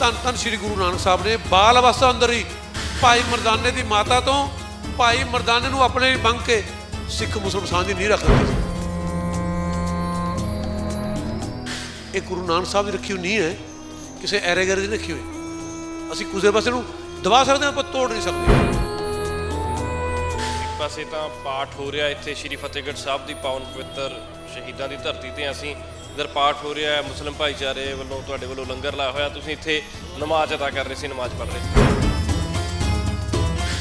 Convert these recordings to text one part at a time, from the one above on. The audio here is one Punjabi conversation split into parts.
ਧੰਨ ਧੰਨ ਸ੍ਰੀ ਗੁਰੂ ਨਾਨਕ ਸਾਹਿਬ ਨੇ ਬਾਲ ਅਵਸਥਾ ਅੰਦਰ ਹੀ ਭਾਈ ਮਰਦਾਨੇ ਦੀ ਮਾਤਾ ਤੋਂ ਭਾਈ ਮਰਦਾਨੇ ਨੂੰ ਆਪਣੇ ਲਈ ਮੰਗ ਕੇ ਸਿੱਖ ਮੁਸਲਮਾਨ ਸਾਂਝ ਦੀ ਨੀਂਹ ਰੱਖ ਦਿੱਤੀ ਇਹ ਗੁਰੂ ਨਾਨਕ ਸਾਹਿਬ ਦੀ ਰੱਖੀ ਹੋਈ ਨਹੀਂ ਹੈ, ਕਿਸੇ ਐਰੇ ਦੀ ਰੱਖੀ ਹੋਈ। ਅਸੀਂ ਕਿਸੇ ਪਾਸੇ ਨੂੰ ਦਬਾ ਸਕਦੇ ਹਾਂ, ਪਰ ਤੋੜ ਨਹੀਂ ਸਕਦੇ। ਇੱਕ ਪਾਸੇ ਤਾਂ ਪਾਠ ਹੋ ਰਿਹਾ ਇੱਥੇ ਸ਼੍ਰੀ ਫਤਿਹਗੜ੍ਹ ਸਾਹਿਬ ਦੀ ਪਾਵਨ ਪਵਿੱਤਰ ਸ਼ਹੀਦਾਂ ਦੀ ਧਰਤੀ ਤੇ। ਅਸੀਂ ਇਧਰ ਪਾਠ ਹੋ ਰਿਹਾ ਹੈ, ਮੁਸਲਿਮ ਭਾਈਚਾਰੇ ਵੱਲੋਂ, ਤੁਹਾਡੇ ਵੱਲੋਂ ਲੰਗਰ ਲਾਇਆ ਹੋਇਆ। ਤੁਸੀਂ ਇੱਥੇ ਨਮਾਜ਼ ਅਦਾ ਕਰ ਰਹੇ ਸੀ, ਨਮਾਜ਼ ਪੜ੍ਹ ਰਹੇ ਸੀ।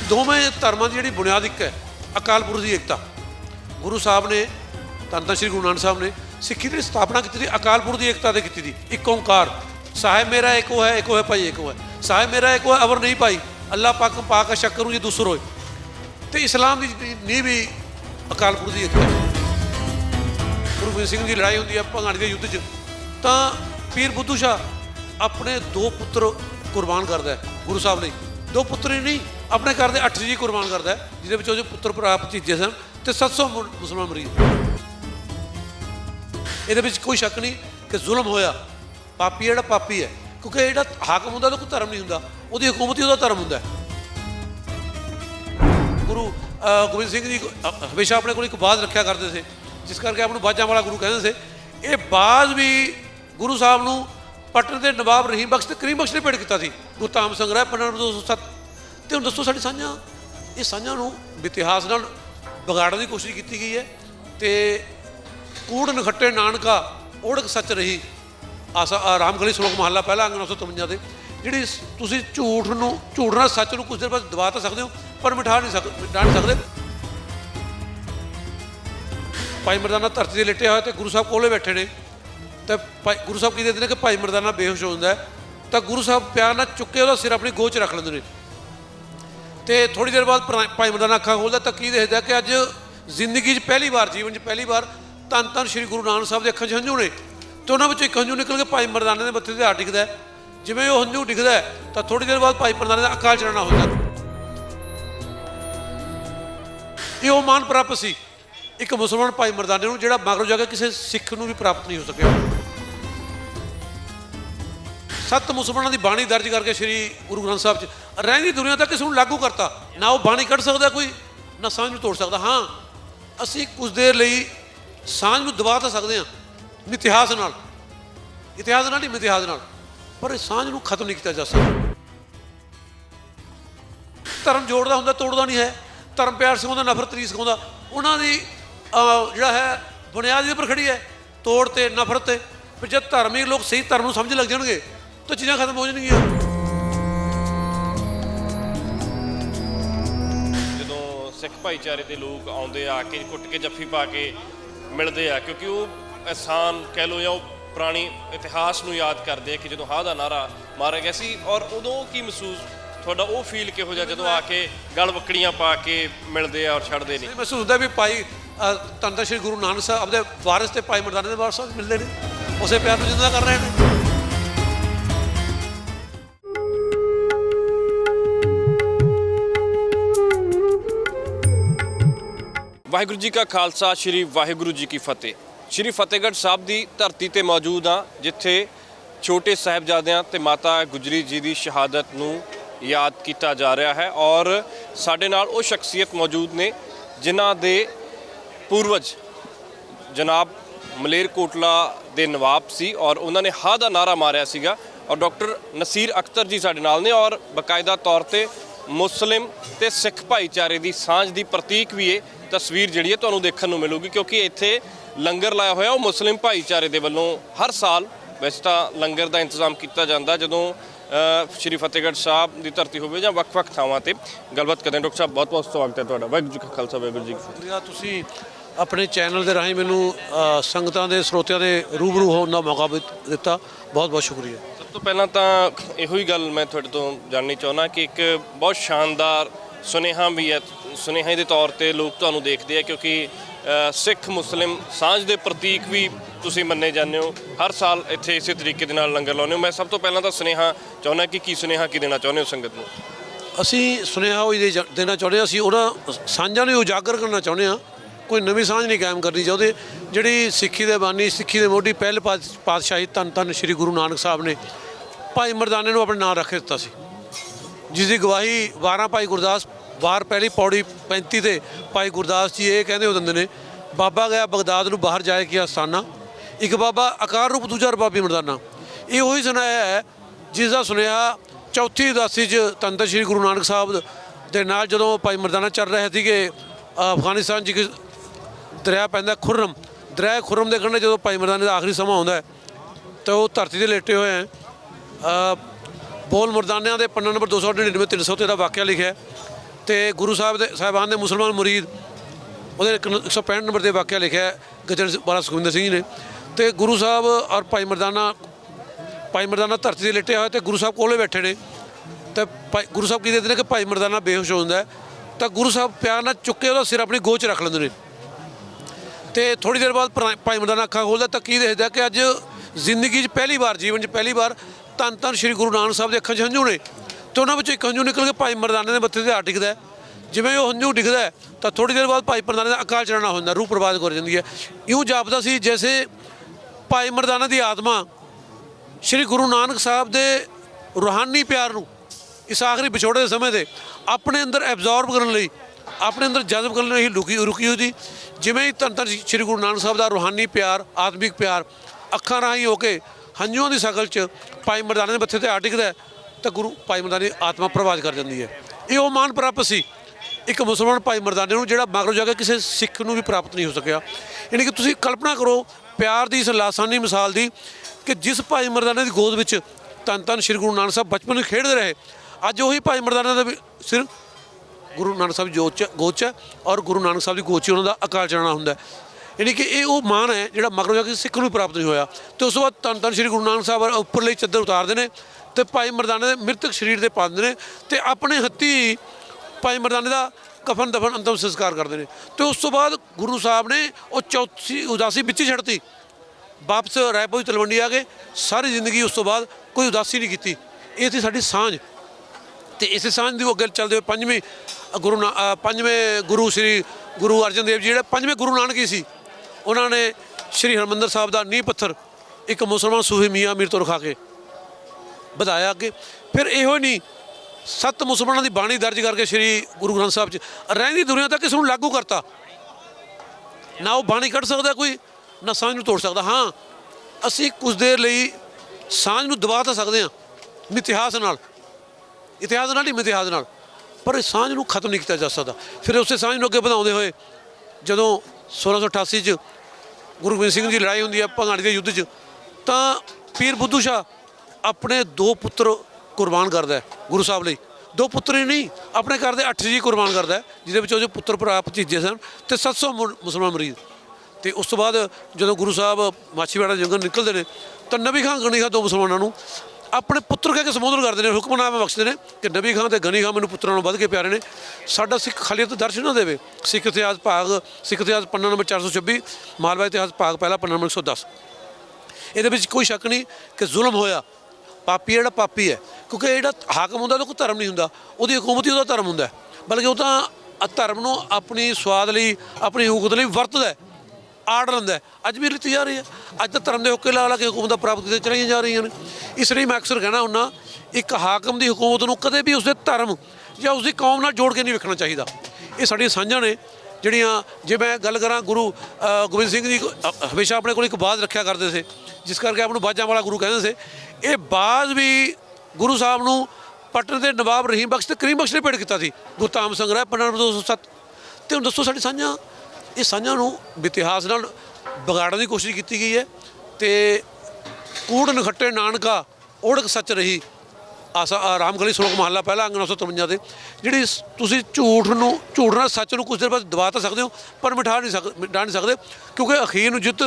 ਦੋਵੇਂ ਧਰਮਾਂ ਦੀ ਜਿਹੜੀ ਬੁਨਿਆਦ ਇੱਕ ਹੈ, ਅਕਾਲ ਪੁਰਖ ਦੀ ਏਕਤਾ। ਗੁਰੂ ਸਾਹਿਬ ਨੇ, ਧੰਨ ਧੰਨ ਸ੍ਰੀ ਗੁਰੂ ਨਾਨਕ ਸਾਹਿਬ ਨੇ, ਸਿੱਖੀ ਦੀ ਸਥਾਪਨਾ ਕੀਤੀ ਸੀ, ਅਕਾਲ ਪੁਰਖ ਦੀ ਏਕਤਾ ਦੇ ਕੀਤੀ ਸੀ। ਇੱਕ ਓੰਕਾਰ। ਸਾਹਿਬ ਮੇਰਾ ਇੱਕੋ ਹੈ ਇੱਕੋ ਹੈ ਭਾਈ, ਇੱਕੋ ਹੈ। ਸਾਹਿਬ ਮੇਰਾ ਇੱਕੋ ਹੈ, ਅਵਰ ਨਹੀਂ ਭਾਈ। ਅੱਲਾ ਪਾਕ ਪਾਕ ਸ਼ੱਕਰੂ ਜੇ ਦੂਸਰ ਹੋਏ। ਤੇ ਇਸਲਾਮ ਦੀ ਜਿਹੜੀ ਨੀਂਹ ਵੀ ਅਕਾਲ ਪੁਰਖ ਦੀ ਏਕਤਾ ਗੁਰੂ ਗੋਬਿੰਦ ਸਿੰਘ ਦੀ ਲੜਾਈ ਹੁੰਦੀ ਹੈ ਭਗਾਣੀ ਦੇ ਯੁੱਧ 'ਚ, ਤਾਂ ਪੀਰ ਬੁੱਧੂ ਸ਼ਾਹ ਆਪਣੇ ਦੋ ਪੁੱਤਰ ਕੁਰਬਾਨ ਕਰਦਾ ਗੁਰੂ ਸਾਹਿਬ ਲਈ। ਦੋ ਪੁੱਤਰ ਹੀ ਨਹੀਂ, ਆਪਣੇ ਘਰ ਦੇ ਅੱਠ ਜੀ ਕੁਰਬਾਨ ਕਰਦਾ ਜਿਹਦੇ ਵਿੱਚ ਉਹਦੇ ਪੁੱਤਰ ਭਰਾ ਭਤੀਜੇ ਸਨ ਤੇ 700 ਮੁ- ਮੁਸਲਮਾਨ ਮਰੀਜ਼ ਇਹਦੇ ਵਿੱਚ ਕੋਈ ਸ਼ੱਕ ਨਹੀਂ ਕਿ ਜ਼ੁਲਮ ਹੋਇਆ। ਪਾਪੀ ਜਿਹੜਾ ਪਾਪੀ ਹੈ, ਕਿਉਂਕਿ ਜਿਹੜਾ ਹਾਕਮ ਹੁੰਦਾ ਤਾਂ ਕੋਈ ਧਰਮ ਨਹੀਂ ਹੁੰਦਾ, ਉਹਦੀ ਹਕੂਮਤ ਹੀ ਉਹਦਾ ਧਰਮ ਹੁੰਦਾ ਗੁਰੂ ਗੋਬਿੰਦ ਸਿੰਘ ਜੀ ਹਮੇਸ਼ਾ ਆਪਣੇ ਕੋਲ ਇੱਕ ਬਾਜ਼ ਰੱਖਿਆ ਕਰਦੇ ਸੀ ਜਿਸ ਕਰਕੇ ਆਪ ਨੂੰ ਬਾਜਾਂ ਵਾਲਾ ਗੁਰੂ ਕਹਿੰਦੇ ਸੀ। ਇਹ ਬਾਜ਼ ਵੀ ਗੁਰੂ ਸਾਹਿਬ ਨੂੰ ਪਟਨ ਦੇ ਨਵਾਬ ਰਹੀਮ ਬਖਸ਼ ਤੇ ਕਰੀਮ ਬਖਸ਼ ਨੇ ਭੇਟ ਕੀਤਾ ਸੀ। ਗੁਰਤਾਮ ਸੰਗ੍ਰਹਿ ਪੰਨਾ 207 ਤੇ ਹੁਣ ਦੱਸੋ ਸਾਡੀ ਸਾਂਝਾਂ। ਇਹ ਸਾਂਝਾਂ ਨੂੰ ਇਤਿਹਾਸ ਨਾਲ ਵਿਗਾੜਨ ਦੀ ਕੋਸ਼ਿਸ਼ ਕੀਤੀ ਗਈ ਹੈ। ਤੇ ਕੂੜ ਨਖੱਟੇ ਨਾਨਕਾ ਓੜਕ ਸੱਚ ਰਹੀ ਆਸਾ ਆਹ ਰਾਮਗਲੀ ਸ਼ਲੋਕ ਮਹੱਲਾ ਪਹਿਲਾ ਅੰਗ 953 ਦੇ। ਜਿਹੜੀ ਤੁਸੀਂ ਝੂਠ ਨੂੰ, ਝੂਠ ਨਾਲ ਸੱਚ ਨੂੰ ਕੁਝ ਦੇਰ ਬਾਅਦ ਦਬਾ ਤਾਂ ਸਕਦੇ ਹੋ, ਪਰ ਮਿਠਾ ਨਹੀਂ ਸਕਦੇ ਮਿਟਾ ਨਹੀਂ ਸਕਦੇ। ਭਾਈ ਮਰਦਾਨਾ ਧਰਤੀ ਤੇ ਲੇਟਿਆ ਹੋਇਆ ਤੇ ਗੁਰੂ ਸਾਹਿਬ ਕੋਲੇ ਬੈਠੇ ਨੇ। ਤੇ ਭਾਈ, ਗੁਰੂ ਸਾਹਿਬ ਕੀ ਦੇਖਦੇ ਨੇ ਕਿ ਭਾਈ ਮਰਦਾਨਾ ਬੇਹੋਸ਼ ਹੁੰਦਾ ਤਾਂ ਗੁਰੂ ਸਾਹਿਬ ਪਿਆਰ ਨਾਲ ਚੁੱਕ ਕੇ ਉਹਦਾ ਸਿਰ ਆਪਣੀ ਗੋਚ ਰੱਖ ਲੈਂਦੇ ਨੇ। ਤੇ ਥੋੜੀ ਦੇਰ ਬਾਅਦ ਭਰਾ- ਭਾਈ ਮਰਦਾਨਾ ਅੱਖਾਂ ਖੋਲਦਾ ਤਾਂ ਕੀ ਦੇਖਦਾ ਕਿ ਅੱਜ ਜ਼ਿੰਦਗੀ 'ਚ ਪਹਿਲੀ ਵਾਰ, ਜੀਵਨ 'ਚ ਪਹਿਲੀ ਵਾਰ ਧੰਨ ਧੰਨ ਸ੍ਰੀ ਗੁਰੂ ਨਾਨਕ ਸਾਹਿਬ ਦੇ ਅੱਖਾਂ 'ਚ ਹੰਝੂ ਨੇ। ਤੇ ਉਹਨਾਂ ਵਿੱਚੋਂ ਇੱਕ ਹੰਝੂ ਨਿਕਲ ਕੇ ਭਾਈ ਮਰਦਾਨੇ ਦੇ ਮੱਥੇ ਤੇ ਆ ਡਿੱਗਦਾ ਜਿਵੇਂ ਉਹ ਹੰਝੂ ਡਿੱਗਦਾ ਤਾਂ ਥੋੜੀ ਦੇਰ ਬਾਅਦ ਭਾਈ ਮਰਦਾਨੇ ਦਾ ਅਕਾਲ ਚੜਨਾ ਹੁੰਦਾ। ਹੈ। ਇਹ ਉਹ ਮਾਨ ਪ੍ਰਾਪਤ ਸੀ। ਇੱਕ ਮੁਸਲਮਾਨ ਭਾਈ ਮਰਦਾਨੇ ਨੂੰ ਜਿਹੜਾ ਮਗਰੋਂ ਜਾ ਕੇ ਕਿਸੇ ਸਿੱਖ ਨੂੰ ਵੀ ਪ੍ਰਾਪਤ ਨਹੀਂ ਹੋ ਸਕਿਆ। ਸੱਤ ਮੁਸਲਮਾਨਾਂ ਦੀ ਬਾਣੀ ਦਰਜ ਕਰਕੇ ਸ੍ਰੀ ਗੁਰੂ ਗ੍ਰੰਥ ਸਾਹਿਬ 'ਚ, ਰਹਿੰਦੀ ਦੁਨੀਆ ਤੱਕ ਇਸ ਨੂੰ ਲਾਗੂ ਕਰਤਾ। ਨਾ ਉਹ ਬਾਣੀ ਕੱਢ ਸਕਦਾ ਕੋਈ, ਨਾ ਸਾਂਝ ਨੂੰ ਤੋੜ ਸਕਦਾ। ਹਾਂ, ਅਸੀਂ ਕੁਝ ਦੇਰ ਲਈ ਸਾਂਝ ਨੂੰ ਦਬਾ ਤਾਂ ਸਕਦੇ ਹਾਂ, ਮਿਥਿਹਾਸ ਨਾਲ। ਇਤਿਹਾਸ ਨਾਲ ਨਹੀਂ, ਮਿਥਿਹਾਸ ਨਾਲ। ਪਰ ਇਹ ਸਾਂਝ ਨੂੰ ਖਤਮ ਨਹੀਂ ਕੀਤਾ ਜਾ ਸਕਦਾ। ਧਰਮ ਜੋੜਦਾ ਹੁੰਦਾ, ਤੋੜਦਾ ਨਹੀਂ ਹੈ। ਧਰਮ ਪਿਆਰ ਸਿਖਾਉਂਦਾ, ਨਫ਼ਰਤ ਨਹੀਂ ਸਿਖਾਉਂਦਾ। ਉਹਨਾਂ ਦੀ ਜਿਹੜਾ ਹੈ, ਬੁਨਿਆਦ ਦੇ ਉੱਪਰ ਖੜੀ ਹੈ, ਤੋੜ ਤੇ, ਨਫ਼ਰਤ ਤੇ। ਫਿਰ ਜਦ ਧਾਰਮਿਕ ਲੋਕ ਸਹੀ ਧਰਮ ਨੂੰ ਸਮਝ ਲੱਗ ਜਾਣਗੇ, ਤਾਂ ਚੀਜ਼ਾਂ ਖਤਮ ਹੋ ਜਾਣਗੀਆਂ। ਜਦੋਂ ਸਿੱਖ ਭਾਈਚਾਰੇ ਦੇ ਲੋਕ ਆਉਂਦੇ ਆ ਕੇ ਕੁੱਟ ਕੇ, ਜੱਫੀ ਪਾ ਕੇ ਮਿਲਦੇ ਆ, ਕਿਉਂਕਿ ਉਹ ਅਹਿਸਾਨ ਕਹਿ ਲੋ ਜਾਂ ਉਹ ਪੁਰਾਣੀ ਇਤਿਹਾਸ ਨੂੰ ਯਾਦ ਕਰਦੇ ਆ ਕਿ ਜਦੋਂ ਹਾਂ ਦਾ ਨਾਰਾ ਮਾਰਿਆ ਗਿਆ ਸੀ, ਔਰ ਉਦੋਂ ਕੀ ਮਹਿਸੂਸ ਤੁਹਾਡਾ ਉਹ ਫੀਲ ਕਿਹੋ ਜਿਹਾ ਜਦੋਂ ਆ ਕੇ ਗਲ ਬੱਕੜੀਆਂ ਪਾ ਕੇ ਮਿਲਦੇ ਆ ਔਰ ਛੱਡਦੇ ਨਹੀਂ ਇਹ ਮਹਿਸੂਸ ਹੁੰਦਾ ਵੀ ਭਾਈ ਧੰਨ ਸ੍ਰੀ ਗੁਰੂ ਨਾਨਕ ਸਾਹਿਬ ਆਪਦੇ ਵਾਰਿਸ ਤੇ ਭਾਈ ਮਰਦਾਨੇ ਦੇ ਵਾਰਿਸ ਸਾਹਿਬ ਮਿਲਦੇ ਨੇ। ਉਸੇ ਪਿਆਰ ਨੂੰ ਜਿੰਦਾ ਕਰ ਰਹੇ ਨੇ। ਵਾਹਿਗੁਰੂ ਜੀ ਕਾ ਖਾਲਸਾ ਸ੍ਰੀ ਵਾਹਿਗੁਰੂ ਜੀ ਕੀ ਫਤਿਹ। ਸ੍ਰੀ ਫਤਿਹਗੜ੍ਹ ਸਾਹਿਬ ਦੀ ਧਰਤੀ ਤੇ ਮੌਜੂਦ ਆ ਜਿੱਥੇ ਛੋਟੇ ਸਾਹਿਬਜ਼ਾਦਿਆਂ ਤੇ ਮਾਤਾ ਗੁਜਰੀ ਜੀ ਦੀ ਸ਼ਹਾਦਤ ਨੂੰ ਯਾਦ ਕੀਤਾ ਜਾ ਰਿਹਾ ਹੈ ਔਰ ਸਾਡੇ ਨਾਲ ਉਹ ਸ਼ਖਸੀਅਤ ਮੌਜੂਦ ਨੇ ਜਿਨ੍ਹਾਂ ਦੇ ਪੂਰਵਜ ਜਨਾਬ ਮਲੇਰਕੋਟਲਾ ਦੇ ਨਵਾਬ ਸੀ ਔਰ ਉਹਨਾਂ ਨੇ ਹਾਂ ਦਾ ਨਾਰਾ ਮਾਰਿਆ ਸੀਗਾ ਔਰ ਡਾਕਟਰ ਨਸੀਰ ਅਖਤਰ ਜੀ ਸਾਡੇ ਨਾਲ ਨੇ ਔਰ ਬਕਾਇਦਾ ਤੌਰ ਤੇ ਮੁਸਲਿਮ ਤੇ ਸਿੱਖ ਭਾਈਚਾਰੇ ਦੀ ਸਾਂਝ ਦੀ ਪ੍ਰਤੀਕ ਵੀ ਇਹ ਤਸਵੀਰ ਜਿਹੜੀ ਹੈ ਤੁਹਾਨੂੰ ਦੇਖਣ ਨੂੰ ਮਿਲੂਗੀ ਕਿਉਂਕਿ ਇੱਥੇ ਲੰਗਰ ਲਾਇਆ ਹੋਇਆ ਉਹ ਮੁਸਲਿਮ ਭਾਈਚਾਰੇ ਦੇ ਵੱਲੋਂ ਹਰ ਸਾਲ ਵੈਸੇ ਤਾਂ ਲੰਗਰ ਦਾ ਇੰਤਜ਼ਾਮ ਕੀਤਾ ਜਾਂਦਾ ਜਦੋਂ ਸ਼੍ਰੀ ਫਤਿਹਗੜ੍ਹ ਸਾਹਿਬ ਦੀ ਧਰਤੀ ਹੋਵੇ ਜਾਂ ਵੱਖ-ਵੱਖ ਥਾਵਾਂ ਤੇ ਗੱਲਬਾਤ ਕਰਦੇ ਹਾਂ। ਡਾਕਟਰ ਸਾਹਿਬ ਬਹੁਤ-ਬਹੁਤ ਸਵਾਗਤ ਹੈ ਤੁਹਾਡਾ। ਵਾਹਿਗੁਰੂ ਜੀ ਕਾ ਖਾਲਸਾ ਵਾਹਿਗੁਰੂ ਜੀ ਕੀ ਫਤਿਹ। ਤੁਸੀਂ ਆਪਣੇ ਚੈਨਲ ਦੇ ਰਾਹੀਂ ਮੈਨੂੰ ਸੰਗਤਾਂ ਦੇ ਸਰੋਤਿਆਂ ਦੇ ਰੂਬਰੂ ਹੋਣ ਦਾ ਮੌਕਾ ਦਿੱਤਾ। ਬਹੁਤ ਬਹੁਤ ਸ਼ੁਕਰੀਆ। ਸਭ ਤੋਂ ਪਹਿਲਾਂ ਤਾਂ ਇਹੋ ਹੀ ਗੱਲ ਮੈਂ ਤੁਹਾਡੇ ਤੋਂ ਜਾਣਨੀ ਚਾਹੁੰਦਾ ਕਿ ਇੱਕ ਬਹੁਤ ਸ਼ਾਨਦਾਰ ਸੁਨੇਹਾ ਵੀ ਹੈ। ਸੁਨੇਹੇ ਦੇ ਤੌਰ ਤੇ ਲੋਕ ਤੁਹਾਨੂੰ ਦੇਖਦੇ ਆ ਕਿਉਂਕਿ ਸਿੱਖ ਮੁਸਲਿਮ ਸਾਂਝ ਦੇ ਪ੍ਰਤੀਕ ਵੀ ਤੁਸੀਂ ਮੰਨੇ ਜਾਂਦੇ ਹੋ? ਹਰ ਸਾਲ ਇੱਥੇ ਇਸੇ ਤਰੀਕੇ ਦੇ ਨਾਲ ਲੰਗਰ ਲਾਉਂਦੇ ਹੋ। ਮੈਂ ਸਭ ਤੋਂ ਪਹਿਲਾਂ ਤਾਂ ਸੁਨੇਹਾ ਚਾਹੁੰਦਾ ਕਿ ਕੀ ਸੁਨੇਹਾ ਕੀ ਦੇਣਾ ਚਾਹੁੰਦੇ ਹੋ ਸੰਗਤ ਨੂੰ? ਅਸੀਂ ਸੁਨੇਹਾ ਉਹ ਦੇ ਦੇਣਾ ਚਾਹੁੰਦੇ ਹਾਂ। ਅਸੀਂ ਉਹਨਾਂ ਸਾਂਝਾਂ ਨੂੰ ਉਜਾਗਰ ਕਰਨਾ ਚਾਹੁੰਦੇ ਹਾਂ। ਕੋਈ ਨਵੀਂ ਸਾਂਝ ਨਹੀਂ ਕਾਇਮ ਕਰਨੀ ਚਾਹੁੰਦੇ। ਜਿਹੜੀ ਸਿੱਖੀ ਦੇ ਬਾਨੀ, ਸਿੱਖੀ ਦੇ ਮੋਢੀ ਪਹਿਲ ਪਾਤ- ਪਾਤਸ਼ਾਹੀ ਧੰਨ ਧੰਨ ਸ੍ਰੀ ਗੁਰੂ ਨਾਨਕ ਸਾਹਿਬ ਨੇ ਭਾਈ ਮਰਦਾਨੇ ਨੂੰ ਆਪਣੇ ਨਾਂ ਰੱਖ ਦਿੱਤਾ ਸੀ। ਜਿਸ ਦੀ ਗਵਾਹੀ 12 ਭਾਈ ਗੁਰਦਾਸ ਬਾਹਰ ਪਹਿਲੀ ਪੌੜੀ 35 ਤੇ ਭਾਈ ਗੁਰਦਾਸ ਜੀ ਇਹ ਕਹਿੰਦੇ ਉਹ ਦਿੰਦੇ ਨੇ, ਬਾਬਾ ਗਿਆ ਬਗਦਾਦ ਨੂੰ ਬਾਹਰ ਜਾਏ ਕਿ ਆਸਤਾਨਾ ਇੱਕ ਬਾਬਾ ਆਕਾਰ ਰੂਪ, ਦੂਜਾ ਬਾਬੀ ਮਰਦਾਨਾ। ਇਹ ਉਹੀ ਸੁਣਾਇਆ ਹੈ ਜਿਸ ਦਾ ਸੁਨੇਹਾ ਚੌਥੀ ਉਦਾਸੀ 'ਚ ਤੰਤਰ ਸ੍ਰੀ ਗੁਰੂ ਨਾਨਕ ਸਾਹਿਬ ਦੇ ਨਾਲ ਜਦੋਂ ਭਾਈ ਮਰਦਾਨਾ ਚੱਲ ਰਹੇ ਸੀਗੇ, ਅਫਗਾਨਿਸਤਾਨ 'ਚ ਇੱਕ ਦਰਿਆ ਪੈਂਦਾ ਖੁਰਮ ਦਰਿਆ ਖੁਰਮ ਦੇ ਕੰਢੇ ਜਦੋਂ ਭਾਈ ਮਰਦਾਨੇ ਦਾ ਆਖਰੀ ਸਮਾਂ ਆਉਂਦਾ ਤਾਂ ਉਹ ਧਰਤੀ ਤੇ ਲੇਟੇ ਹੋਏ ਹੈ। ਬੋਲ ਮਰਦਾਨਿਆਂ ਦੇ ਪੰਨਾ ਨੰਬਰ 299 300 ਦਾ ਵਾਕਿਆ ਲਿਖਿਆ ਹੈ। ਤੇ ਗੁਰੂ ਸਾਹਿਬ ਦੇ ਸਾਹਿਬਾਨ ਦੇ ਮੁਸਲਮਾਨ ਮੁਰੀਦ, ਉਹਦੇ ਇੱਕ 165 ਨੰਬਰ ਦੇ ਵਾਕਿਆ ਲਿਖਿਆ ਹੈ ਗਜਰ ਬਾਲਾ ਸੁਖਵਿੰਦਰ ਸਿੰਘ ਜੀ ਨੇ। ਤੇ ਗੁਰੂ ਸਾਹਿਬ ਔਰ ਭਾਈ ਮਰਦਾਨਾ ਭਾਈ ਮਰਦਾਨਾ ਧਰਤੀ ਤੇ ਲੇਟਿਆ ਹੋਇਆ ਤੇ ਗੁਰੂ ਸਾਹਿਬ ਕੋਲੇ ਬੈਠੇ ਨੇ। ਤੇ ਭਾਈ ਗੁਰੂ ਸਾਹਿਬ ਕੀ ਦੇਖਦੇ ਨੇ ਕਿ ਭਾਈ ਮਰਦਾਨਾ ਬੇਹੋਸ਼ ਹੋ ਜਾਂਦਾ ਹੈ। ਤਾਂ ਗੁਰੂ ਸਾਹਿਬ ਪਿਆਰ ਨਾਲ ਚੁੱਕ ਕੇ ਉਹਦਾ ਸਿਰ ਆਪਣੀ ਗੋਹ 'ਚ ਰੱਖ ਲੈਂਦੇ ਨੇ। ਤੇ ਥੋੜੀ ਦੇਰ ਬਾਅਦ ਭਰਾ- ਭਾਈ ਮਰਦਾਨਾ ਅੱਖਾਂ ਖੋਲਦਾ ਤਾਂ ਕੀ ਦੇਖਦਾ ਕਿ ਅੱਜ ਜ਼ਿੰਦਗੀ 'ਚ ਪਹਿਲੀ ਵਾਰ ਜੀਵਨ 'ਚ ਪਹਿਲੀ ਵਾਰ ਧੰਨ ਧੰਨ ਸ੍ਰੀ ਗੁਰੂ ਨਾਨਕ ਸਾਹਿਬ ਦੇ ਅੱਖਾਂ 'ਚ ਹੰਝੂ ਨੇ। ਤੇ ਉਹਨਾਂ ਵਿੱਚੋਂ ਇੱਕ ਹੰਝੂ ਨਿਕਲ ਕੇ ਭਾਈ ਮਰਦਾਨੇ ਦੇ ਮੱਥੇ ਤੇ ਆ ਡਿੱਗਦਾ ਹੈ। ਜਿਵੇਂ ਉਹ ਹੰਝੂ ਡਿੱਗਦਾ ਹੈ, ਤਾਂ ਥੋੜੀ ਦੇਰ ਬਾਅਦ ਭਾਈ ਮਰਦਾਨੇ ਦਾ ਅਕਾਲ ਚੜਨਾ ਹੁੰਦਾ ਰੂਹ ਪ੍ਰਵਾਦ ਕਰ ਜਾਂਦੀ ਹੈ। ਇਉਂ ਜਾਪਦਾ ਸੀ ਜੈਸੇ ਭਾਈ ਮਰਦਾਨਾ ਦੀ ਆਤਮਾ ਸ਼੍ਰੀ ਗੁਰੂ ਨਾਨਕ ਸਾਹਿਬ ਦੇ ਰੂਹਾਨੀ ਪਿਆਰ ਨੂੰ ਇਸ ਆਖਰੀ ਵਿਛੋੜੇ ਦੇ ਸਮੇਂ ਦੇ ਆਪਣੇ ਅੰਦਰ ਐਬਜ਼ੌਰਬ ਕਰਨ ਲਈ, ਆਪਣੇ ਅੰਦਰ ਜਜ਼ਬ ਕਰਨ ਲਈ ਲੁਕੀ ਰੁਕੀ ਹੋਈ ਜਿਵੇਂ ਹੀ ਧੰਨ ਧੰਨ ਸ਼੍ਰੀ ਗੁਰੂ ਨਾਨਕ ਸਾਹਿਬ ਦਾ ਰੂਹਾਨੀ ਪਿਆਰ, ਆਤਮਿਕ ਪਿਆਰ, ਅੱਖਾਂ ਰਾਹੀਂ ਹੋ ਕੇ ਹੰਝੂਆਂ ਦੀ ਸ਼ਕਲ 'ਚ ਭਾਈ ਮਰਦਾਨੇ ਦੇ ਮੱਥੇ ਤੇ ਆ ਡਿੱਗਦਾ ਤਾਂ ਗੁਰੂ ਭਾਈ ਮਰਦਾਨੇ ਦੀ ਆਤਮਾ ਪ੍ਰਵਾਜ ਕਰ ਜਾਂਦੀ ਹੈ। ਇਹ ਉਹ ਮਾਨ ਪ੍ਰਾਪਤ ਸੀ, ਇੱਕ ਮੁਸਲਮਾਨ ਭਾਈ ਮਰਦਾਨੇ ਨੂੰ ਜਿਹੜਾ ਮਗਰੋਂ ਜਾ ਕੇ ਕਿਸੇ ਸਿੱਖ ਨੂੰ ਵੀ ਪ੍ਰਾਪਤ ਨਹੀਂ ਹੋ ਸਕਿਆ। ਯਾਨੀ ਕਿ ਤੁਸੀਂ ਕਲਪਨਾ ਕਰੋ ਪਿਆਰ ਦੀ ਇਸ ਲਾਸਾਨੀ ਮਿਸਾਲ ਦੀ ਕਿ ਜਿਸ ਭਾਈ ਮਰਦਾਨੇ ਦੀ ਗੋਦ ਵਿੱਚ ਧੰਨ ਧੰਨ ਸ਼੍ਰੀ ਗੁਰੂ ਨਾਨਕ ਸਾਹਿਬ ਬਚਪਨ ਵਿੱਚ ਖੇਡਦੇ ਰਹੇ, ਅੱਜ ਉਹੀ ਭਾਈ ਮਰਦਾਨਾ ਦਾ ਵੀ ਸਿਰ ਗੁਰੂ ਨਾਨਕ ਸਾਹਿਬ ਦੀ ਜੋਤ ਚ, ਗੋਦ ਹੈ ਔਰ ਗੁਰੂ ਨਾਨਕ ਸਾਹਿਬ ਦੀ ਗੋਦ ਉਹਨਾਂ ਦਾ ਅਕਾਲ ਚੜ੍ਹਨਾ ਹੁੰਦਾ ਯਾਨੀ ਕਿ ਇਹ ਉਹ ਮਾਨ ਹੈ ਜਿਹੜਾ ਮਗਰੋਂ ਜਾ ਕੇ ਸਿੱਖ ਨੂੰ ਪ੍ਰਾਪਤ ਨਹੀਂ ਹੋਇਆ। ਤੇ ਉਸ ਤੋਂ ਬਾਅਦ ਧੰਨ ਧੰਨ ਸ਼੍ਰੀ ਗੁਰੂ ਨਾਨਕ ਸਾਹਿਬ ਉੱਪਰਲੀ ਚੱਦਰ ਉਤਾਰਦੇ ਨੇ ਤੇ ਭਾਈ ਮਰਦਾਨੇ ਦੇ ਮ੍ਰਿਤਕ ਸਰੀਰ ਦੇ ਪਾਉਂਦੇ ਨੇ ਤੇ ਆਪਣੇ ਹੱਥੀ ਭਾਈ ਮਰਦਾਨੇ ਦਾ ਕਫਨ ਦਫਨ ਅੰਤਮ ਸੰਸਕਾਰ ਕਰਦੇ ਨੇ। ਤੇ ਉਸ ਤੋਂ ਬਾਅਦ ਗੁਰੂ ਸਾਹਿਬ ਨੇ ਉਹ ਚੌਥੀ ਉਦਾਸੀ ਵਿੱਚ ਹੀ ਛੱਡਤੀ। ਵਾਪਸ ਰਾਏਪੁਰ ਤਲਵੰਡੀ ਆ ਗਏ ਸਾਰੀ ਜ਼ਿੰਦਗੀ ਉਸ ਤੋਂ ਬਾਅਦ ਕੋਈ ਉਦਾਸੀ ਨਹੀਂ ਕੀਤੀ। ਇਹ ਸੀ ਸਾਡੀ ਸਾਂਝ। ਤੇ ਇਸੇ ਸਾਂਝ ਦੀ ਉਹ ਅੱਗੇ ਚੱਲਦੇ ਹੋਏ ਪੰਜਵੇਂ ਗੁਰੂ ਨਾ- ਪੰਜਵੇਂ ਗੁਰੂ ਸ੍ਰੀ ਗੁਰੂ ਅਰਜਨ ਦੇਵ ਜੀ, ਜਿਹੜੇ ਪੰਜਵੇਂ ਗੁਰੂ ਨਾਨਕ ਹੀ ਸੀ, ਉਹਨਾਂ ਨੇ ਸ੍ਰੀ ਹਰਮੰਦਰ ਸਾਹਿਬ ਦਾ ਨੀਂਹ ਪੱਥਰ ਇੱਕ ਮੁਸਲਮਾਨ ਸੂਫੀ ਮੀਆਂ ਮੀਰ ਤੋਂ ਰਖਾ ਕੇ ਵਧਾਇਆ ਅੱਗੇ। ਫਿਰ ਇਹੋ ਹੀ ਨਹੀਂ ਸੱਤ ਮੁਸਲਮਾਨਾਂ ਦੀ ਬਾਣੀ ਦਰਜ ਕਰਕੇ ਸ੍ਰੀ ਗੁਰੂ ਗ੍ਰੰਥ ਸਾਹਿਬ 'ਚ, ਰਹਿੰਦੀ ਦੁਨੀਆ ਤੱਕ ਇਸ ਨੂੰ ਲਾਗੂ ਕਰਤਾ। ਨਾ ਉਹ ਬਾਣੀ ਕੱਢ ਸਕਦਾ ਕੋਈ, ਨਾ ਸਾਂਝ ਨੂੰ ਤੋੜ ਸਕਦਾ। ਹਾਂ, ਅਸੀਂ ਕੁਝ ਦੇਰ ਲਈ ਸਾਂਝ ਨੂੰ ਦਬਾ ਤਾਂ ਸਕਦੇ ਹਾਂ, ਮਿਥਿਹਾਸ ਨਾਲ। ਇਤਿਹਾਸ ਨਾਲ ਨਹੀਂ, ਮਿਥਿਹਾਸ ਨਾਲ। ਪਰ ਇਸ ਸਾਂਝ ਨੂੰ ਖਤਮ ਨਹੀਂ ਕੀਤਾ ਜਾ ਸਕਦਾ। ਫਿਰ ਉਸੇ ਸਾਂਝ ਨੂੰ ਅੱਗੇ ਵਧਾਉਂਦੇ ਹੋਏ, ਜਦੋਂ 1688 ਚ ਗੁਰੂ ਗੋਬਿੰਦ ਸਿੰਘ ਦੀ ਲੜਾਈ ਹੁੰਦੀ ਹੈ ਭਗਾਣੀ ਦੇ ਯੁੱਧ 'ਚ, ਤਾਂ ਪੀਰ ਬੁੱਧੂ ਸ਼ਾਹ ਆਪਣੇ ਦੋ ਪੁੱਤਰ ਕੁਰਬਾਨ ਕਰਦਾ ਹੈ ਗੁਰੂ ਸਾਹਿਬ ਲਈ। ਦੋ ਪੁੱਤਰ ਹੀ ਨਹੀਂ, ਆਪਣੇ ਘਰ ਦੇ 8 ਜੀ ਕੁਰਬਾਨ ਕਰਦਾ ਹੈ, ਜਿਹਦੇ ਵਿੱਚ ਉਹਦੇ ਪੁੱਤਰ ਭਰਾ ਭਤੀਜੇ ਸਨ ਤੇ 700 ਮੁ- ਮੁਸਲਮਾਨ ਮਰੀਦ ਤੇ ਉਸ ਤੋਂ ਬਾਅਦ ਜਦੋਂ ਗੁਰੂ ਸਾਹਿਬ ਮਾਛੀਵਾੜਾ ਜੰਗਲ ਨਿਕਲਦੇ ਨੇ, ਤਾਂ ਨਬੀ ਖਾਨ ਗਨੀ ਖਾਨ ਦੋ ਮੁਸਲਮਾਨਾਂ ਨੂੰ। ਆਪਣੇ ਪੁੱਤਰ ਕਹਿ ਕੇ ਸੰਬੋਧਨ ਕਰਦੇ ਨੇ ਹੁਕਮਨਾਮਾ ਬਖਸ਼ਦੇ ਨੇ ਕਿ ਨਬੀ ਖਾਨ ਤੇ ਗਨੀ ਖਾਨ ਮੈਨੂੰ ਪੁੱਤਰਾਂ ਨੂੰ ਵੱਧ ਕੇ ਪਿਆਰੇ ਨੇ। ਸਾਡਾ ਸਿੱਖ ਖਾਲੀਅਤ ਦਰਸ਼ਨ ਨਾ ਦੇਵੇ। ਸਿੱਖ ਇਤਿਹਾਸ ਭਾਗ, ਸਿੱਖ ਇਤਿਹਾਸ ਪੰਨਾ ਨੰਬਰ 426 ਮਾਲਵਾ ਇਤਿਹਾਸ ਭਾਗ ਪਹਿਲਾ ਪੰਨਾ ਨੰਬਰ 110 ਇਹਦੇ ਵਿੱਚ ਕੋਈ ਸ਼ੱਕ ਨਹੀਂ ਕਿ ਜ਼ੁਲਮ ਹੋਇਆ। ਪਾਪੀ ਜਿਹੜਾ ਪਾਪੀ ਹੈ। ਕਿਉਂਕਿ ਜਿਹੜਾ ਹਾਕਮ ਹੁੰਦਾ, ਉਹਦਾ ਕੋਈ ਧਰਮ ਨਹੀਂ ਹੁੰਦਾ। ਉਹਦੀ ਹਕੂਮਤ ਹੀ ਉਹਦਾ ਧਰਮ ਹੁੰਦਾ ਬਲਕਿ ਉਹ ਤਾਂ ਧਰਮ ਨੂੰ ਆਪਣੀ ਸਵਾਦ ਲਈ, ਆਪਣੀ ਹਕੂਮਤ ਲਈ ਵਰਤਦਾ ਆੜ ਲੈਂਦਾ ਅੱਜ ਵੀ ਲਿੱਤੀ ਜਾ ਰਹੀ ਹੈ। ਅੱਜ ਤਾਂ ਧਰਮ ਦੇ ਹੁੱਕੇ ਲਾ ਲਾ ਕੇ ਹਕੂਮਤਾਂ ਪ੍ਰਾਪਤ ਕੀਤੀਆਂ ਚਲੀਆਂ ਜਾ ਰਹੀਆਂ ਨੇ। ਇਸ ਲਈ ਮੈਂ ਅਕਸਰ ਕਹਿਣਾ ਹੁੰਦਾ, ਇੱਕ ਹਾਕਮ ਦੀ ਹਕੂਮਤ ਨੂੰ ਕਦੇ ਵੀ ਉਸਦੇ ਧਰਮ ਜਾਂ ਉਸਦੀ ਕੌਮ ਨਾਲ ਜੋੜ ਕੇ ਨਹੀਂ ਵੇਖਣਾ ਚਾਹੀਦਾ। ਇਹ ਸਾਡੀਆਂ ਸਾਂਝਾਂ ਨੇ। ਜਿਹੜੀਆਂ, ਜੇ ਮੈਂ ਗੱਲ ਕਰਾਂ ਗੁਰੂ ਗੋਬਿੰਦ ਸਿੰਘ ਜੀ ਹਮੇਸ਼ਾ ਆਪਣੇ ਕੋਲ ਇੱਕ ਬਾਜ਼ ਰੱਖਿਆ ਕਰਦੇ ਸੀ, ਜਿਸ ਕਰਕੇ ਆਪ ਨੂੰ ਬਾਜਾਂ ਵਾਲਾ ਗੁਰੂ ਕਹਿੰਦੇ ਸੀ। ਇਹ ਬਾਜ਼ ਵੀ ਗੁਰੂ ਸਾਹਿਬ ਨੂੰ ਪਟਨ ਦੇ ਨਵਾਬ ਰਹੀਮ ਬਖਸ਼ ਤੇ ਕਰੀਮ ਬਖਸ਼ ਨੇ ਭੇਟ ਕੀਤਾ ਸੀ। ਗੁਰਤਾਮ ਸੰਗ੍ਰਹਿ ਪੰਨਾ ਨੰਬਰ 207 ਤੇ ਹੁਣ ਦੱਸੋ ਸਾਡੀ ਸਾਂਝਾਂ, ਇਹ ਸਾਂਝਾਂ ਨੂੰ ਇਤਿਹਾਸ ਨਾਲ ਵਿਗਾੜਨ ਦੀ ਕੋਸ਼ਿਸ਼ ਕੀਤੀ ਗਈ ਹੈ ਤੇ ਕੂੜ ਨਖੱਟੇ ਨਾਨਕਾ, ਓੜਕ ਸੱਚ ਰਹੀ। ਆਸਾ, ਆਹ ਰਾਮਗਲੀ ਸ਼ਲੋਕ ਮਹੱਲਾ, ਪਹਿਲਾ ਅੰਗ 953 ਦੇ ਜਿਹੜੀ ਤੁਸੀਂ ਝੂਠ ਨੂੰ, ਝੂਠ ਨਾਲ ਸੱਚ ਨੂੰ ਕੁਝ ਦੇਰ ਬਾਅਦ ਦਬਾ ਤਾਂ ਸਕਦੇ ਹੋ, ਪਰ ਮਿਠਾ ਨਹੀਂ ਸਕਦੇ ਮਿਟਾ ਨਹੀਂ ਸਕਦੇ, ਕਿਉਂਕਿ ਅਖੀਰ ਨੂੰ ਜਿੱਤ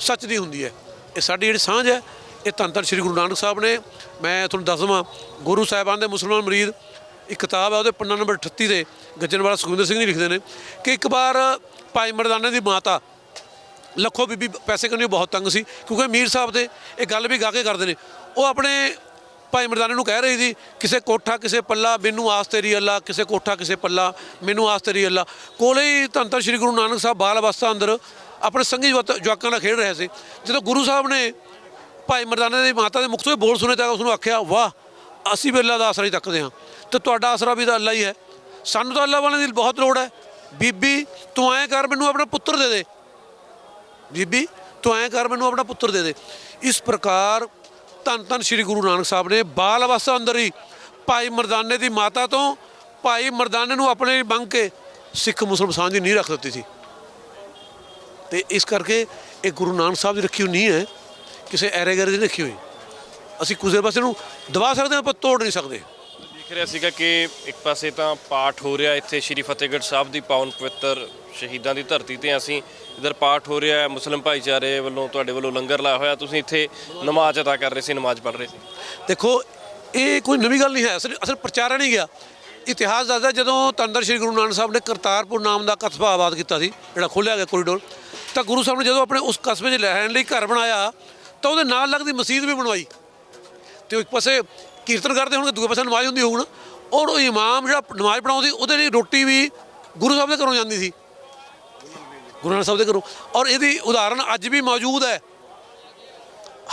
ਸੱਚ ਦੀ ਹੁੰਦੀ ਹੈ। ਇਹ ਸਾਡੀ ਜਿਹੜੀ ਸਾਂਝ ਹੈ, ਇਹ ਧੰਨ ਧੰਨ ਸ੍ਰੀ ਗੁਰੂ ਨਾਨਕ ਸਾਹਿਬ ਨੇ, ਮੈਂ ਤੁਹਾਨੂੰ ਦੱਸ ਦਵਾਂ, ਗੁਰੂ ਸਾਹਿਬਾਨ ਦੇ ਮੁਸਲਮਾਨ ਮਰੀਦ, ਇੱਕ ਕਿਤਾਬ ਹੈ ਉਹਦੇ ਪੰਨਾ ਨੰਬਰ 38 ਦੇ ਗੱਜਣ ਵਾਲਾ ਸੁਖਵਿੰਦਰ ਸਿੰਘ ਜੀ ਲਿਖਦੇ ਨੇ ਕਿ ਇੱਕ ਵਾਰ ਭਾਈ ਮਰਦਾਨੇ ਦੀ ਮਾਤਾ, ਲੱਖੋ ਬੀਬੀ ਪੈਸੇ ਕਰਨੀ ਬਹੁਤ ਤੰਗ ਸੀ, ਕਿਉਂਕਿ ਮੀਰ ਸਾਹਿਬ ਦੇ ਇਹ ਗੱਲ ਵੀ ਗਾ ਕੇ ਕਰਦੇ ਨੇ। ਉਹ ਆਪਣੇ ਭਾਈ ਮਰਦਾਨੇ ਨੂੰ ਕਹਿ ਰਹੀ ਸੀ, ਕਿਸੇ ਕੋਠਾ, ਕਿਸੇ ਪੱਲਾ, ਮੈਨੂੰ ਆਸ ਤੇਰੀ ਅੱਲਾ, ਕਿਸੇ ਕੋਠਾ, ਕਿਸੇ ਪੱਲਾ, ਮੈਨੂੰ ਆਸ ਤੇਰੀ ਅੱਲਾ। ਕੋਲੇ ਹੀ ਧੰਨ ਧੰਨ ਸ੍ਰੀ ਗੁਰੂ ਨਾਨਕ ਸਾਹਿਬ ਬਾਲ ਅਵਸਥਾ ਅੰਦਰ ਆਪਣੇ ਸੰਗੀ ਜਵਾਕ- ਜਵਾਕਾਂ ਨਾਲ ਖੇਡ ਰਹੇ ਸੀ। ਜਦੋਂ ਗੁਰੂ ਸਾਹਿਬ ਨੇ ਭਾਈ ਮਰਦਾਨੇ ਦੀ ਮਾਤਾ ਦੇ ਮੁਖ ਤੋਂ ਇਹ ਬੋਲ ਸੁਣੇ ਤਾਂ ਉਸਨੂੰ ਆਖਿਆ, ਵਾਹ, ਅਸੀਂ ਵੀ ਅੱਲਾ ਦਾ ਆਸਰਾ ਹੀ ਤੱਕਦੇ ਹਾਂ। ਤੇ ਤੁਹਾਡਾ ਆਸਰਾ ਵੀ ਤਾਂ ਅੱਲਾ ਹੀ ਹੈ। ਸਾਨੂੰ ਤਾਂ ਅੱਲਾ ਵਾਲਿਆਂ ਦੀ ਬਹੁਤ ਲੋੜ ਹੈ। ਬੀਬੀ, ਤੂੰ ਐਂ ਕਰ ਮੈਨੂੰ ਆਪਣਾ ਪੁੱਤਰ ਦੇ ਦੇ। ਬੀਬੀ, ਤੂੰ ਐਂ ਕਰ ਮੈਨੂੰ ਆਪਣਾ ਪੁੱਤਰ ਦੇ ਦੇ। ਇਸ ਪ੍ਰਕਾਰ ਧੰਨ ਧੰਨ ਸ੍ਰੀ ਗੁਰੂ ਨਾਨਕ ਸਾਹਿਬ ਨੇ ਬਾਲ ਅਵਸਥਾ ਅੰਦਰ ਹੀ ਭਾਈ ਮਰਦਾਨੇ ਦੀ ਮਾਤਾ ਤੋਂ ਭਾਈ ਮਰਦਾਨੇ ਨੂੰ ਆਪਣੇ ਬੰਗ ਕੇ ਸਿੱਖ ਮੁਸਲਮਾਨ ਸਾਂਝ ਦੀ ਨੀਂਹ ਰੱਖ ਦਿੱਤੀ ਸੀ। ਤੇ ਇਸ ਕਰਕੇ ਇਹ ਗੁਰੂ ਨਾਨਕ ਸਾਹਿਬ ਦੀ ਰੱਖੀ ਹੋਈ ਨਹੀਂ ਹੈ, ਕਿਸੇ ਐਰੇ ਗੈਰੇ ਦੀ ਰੱਖੀ ਹੋਈ। ਅਸੀਂ ਕੁਝ ਪਾਸੇ ਨੂੰ ਦਬਾ ਸਕਦੇ ਹਾਂ ਪਰ ਤੋੜ ਨਹੀਂ ਸਕਦੇ। ਦੇਖ ਰਿਹਾ ਸੀਗਾ ਕਿ ਇੱਕ ਪਾਸੇ ਤਾਂ ਪਾਠ ਹੋ ਰਿਹਾ ਇੱਥੇ ਸ਼੍ਰੀ ਫਤਿਹਗੜ੍ਹ ਸਾਹਿਬ ਦੀ ਪਾਵਨ ਪਵਿੱਤਰ ਸ਼ਹੀਦਾਂ ਦੀ ਧਰਤੀ ਤੇ ਅਸੀਂ ਇਧਰ ਪਾਠ ਹੋ ਰਿਹਾ ਹੈ, ਮੁਸਲਿਮ ਭਾਈਚਾਰੇ ਵੱਲੋਂ ਤੁਹਾਡੇ ਵੱਲੋਂ ਲੰਗਰ ਲਾਇਆ ਹੋਇਆ, ਤੁਸੀਂ ਇੱਥੇ ਨਮਾਜ਼ ਅਦਾ ਕਰ ਰਹੇ ਸੀ, ਨਮਾਜ਼ ਪੜ੍ਹ ਰਹੇ ਸੀ। ਦੇਖੋ, ਇਹ ਕੋਈ ਨਵੀਂ ਗੱਲ ਨਹੀਂ ਹੈ, ਅਸਲ ਅਸਲ ਪ੍ਰਚਾਰਾ ਨਹੀਂ ਗਿਆ। ਇਤਿਹਾਸ ਦੱਸਦਾ ਜਦੋਂ ਤੰਦਰ ਸ੍ਰੀ ਗੁਰੂ ਨਾਨਕ ਸਾਹਿਬ ਨੇ ਕਰਤਾਰਪੁਰ ਨਾਮ ਦਾ ਕਸਬਾ ਆਬਾਦ ਕੀਤਾ ਸੀ, ਜਿਹੜਾ ਖੋਲ੍ਹਿਆ ਗਿਆ ਕੋਰੀਡੋਰ ਤਾਂ ਗੁਰੂ ਸਾਹਿਬ ਨੇ ਜਦੋਂ ਆਪਣੇ ਉਸ ਕਸਬੇ 'ਚ ਰਹਿਣ ਲਈ ਘਰ ਬਣਾਇਆ, ਤਾਂ ਉਹਦੇ ਨਾਲ ਲੱਗਦੀ ਮਸਜਿਦ ਵੀ ਬਣਵਾਈ। ਤੇ ਉਹ ਇੱਕ ਪਾਸੇ ਕੀਰਤਨ ਕਰਦੇ ਹੋਣਗੇ, ਦੂਏ ਪਾਸੇ ਨਮਾਜ਼ ਹੁੰਦੀ ਹੋਊ ਨਾ ਔਰ ਉਹ ਇਮਾਮ ਜਿਹੜਾ ਨਮਾਜ਼ ਪੜਾਉਂਦੀ ਉਹਦੇ ਲਈ ਰੋਟੀ ਵੀ ਗੁਰੂ ਸਾਹਿਬ ਦੇ ਘਰੋਂ ਜਾਂਦੀ ਸੀ। ਗੁਰੂ ਨਾਨਕ ਸਾਹਿਬ ਦੇ ਘਰੋਂ। ਔਰ ਇਹਦੀ ਉਦਾਹਰਨ ਅੱਜ ਵੀ ਮੌਜੂਦ ਹੈ।